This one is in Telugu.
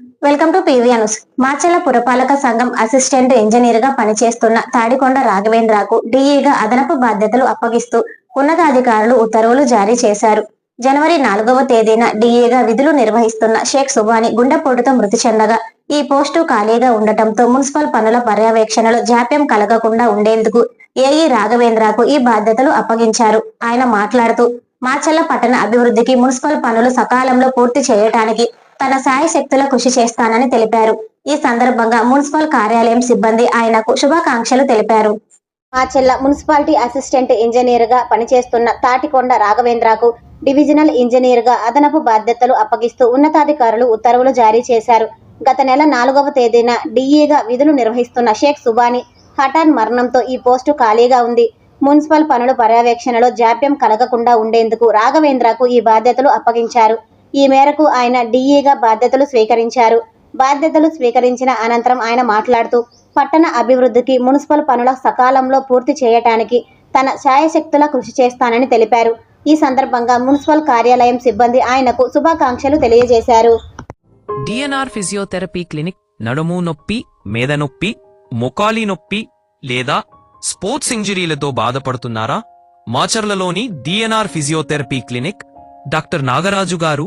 Welcome to PV news. పురపాలక సంఘం అసిస్టెంట్ ఇంజనీర్గా పనిచేస్తున్న తాడికొండ రాఘవేంద్రకు డిఈగా అదనపు బాధ్యతలు అప్పగిస్తూ ఉన్నతాధికారులు ఉత్తర్వులు జారీ చేశారు. జనవరి నాలుగవ తేదీన డీఈగా విధులు నిర్వహిస్తున్న షేక్ సుబాని గుండెపోటుతో మృతి చెందగా ఈ పోస్టు ఖాళీగా ఉండటంతో మున్సిపల్ పనుల పర్యవేక్షణలో జాప్యం కలగకుండా ఉండేందుకు ఏఈ రాఘవేంద్రకు ఈ బాధ్యతలు అప్పగించారు. ఆయన మాట్లాడుతూ మాచల్ల పట్టణ అభివృద్ధికి మున్సిపల్ పనులు సకాలంలో పూర్తి చేయటానికి తన సాయ శక్తుల కృషి చేస్తానని తెలిపారు. ఈ సందర్భంగా మున్సిపల్ కార్యాలయం సిబ్బంది ఆయనకు శుభాకాంక్షలు తెలిపారు. మా చెల్ల మున్సిపాలిటీ అసిస్టెంట్ ఇంజనీర్గా పనిచేస్తున్న తాటికొండ రాఘవేంద్రకు డివిజనల్ ఇంజనీర్గా అదనపు బాధ్యతలు అప్పగిస్తూ ఉన్నతాధికారులు ఉత్తర్వులు జారీ చేశారు. గత నెల నాలుగవ తేదీన డిఈగా విధులు నిర్వహిస్తున్న షేక్ సుబాని హఠాన్ మరణంతో ఈ పోస్టు ఖాళీగా ఉంది. మున్సిపల్ పనుల పర్యవేక్షణలో జాప్యం కలగకుండా ఉండేందుకు రాఘవేంద్రకు ఈ బాధ్యతలు అప్పగించారు. ఈ మేరకు ఆయన డిఈగా బాధ్యతలు స్వీకరించారు. బాధ్యతలు స్వీకరించిన అనంతరం ఆయన మాట్లాడుతూ పట్టణ అభివృద్ధికి మున్సిపల్ పనుల సకాలంలో పూర్తి చేయటానికి తన ఛాయశక్తుల కృషి చేస్తానని తెలిపారు. ఈ సందర్భంగా మున్సిపల్ కార్యాలయం సిబ్బంది ఆయనకు శుభాకాంక్షలు తెలియజేశారు. డిఎన్ఆర్ ఫిజియోథెరపీ క్లినిక్ నడుము నొప్పి మేద నొప్పి మొకాలి నొప్పి లేదా స్పోర్ట్స్ ఇంజరీలతో బాధపడుతున్నారా? మాచర్లలోని D N R physiotherapy clinic doctor Nagaraju garu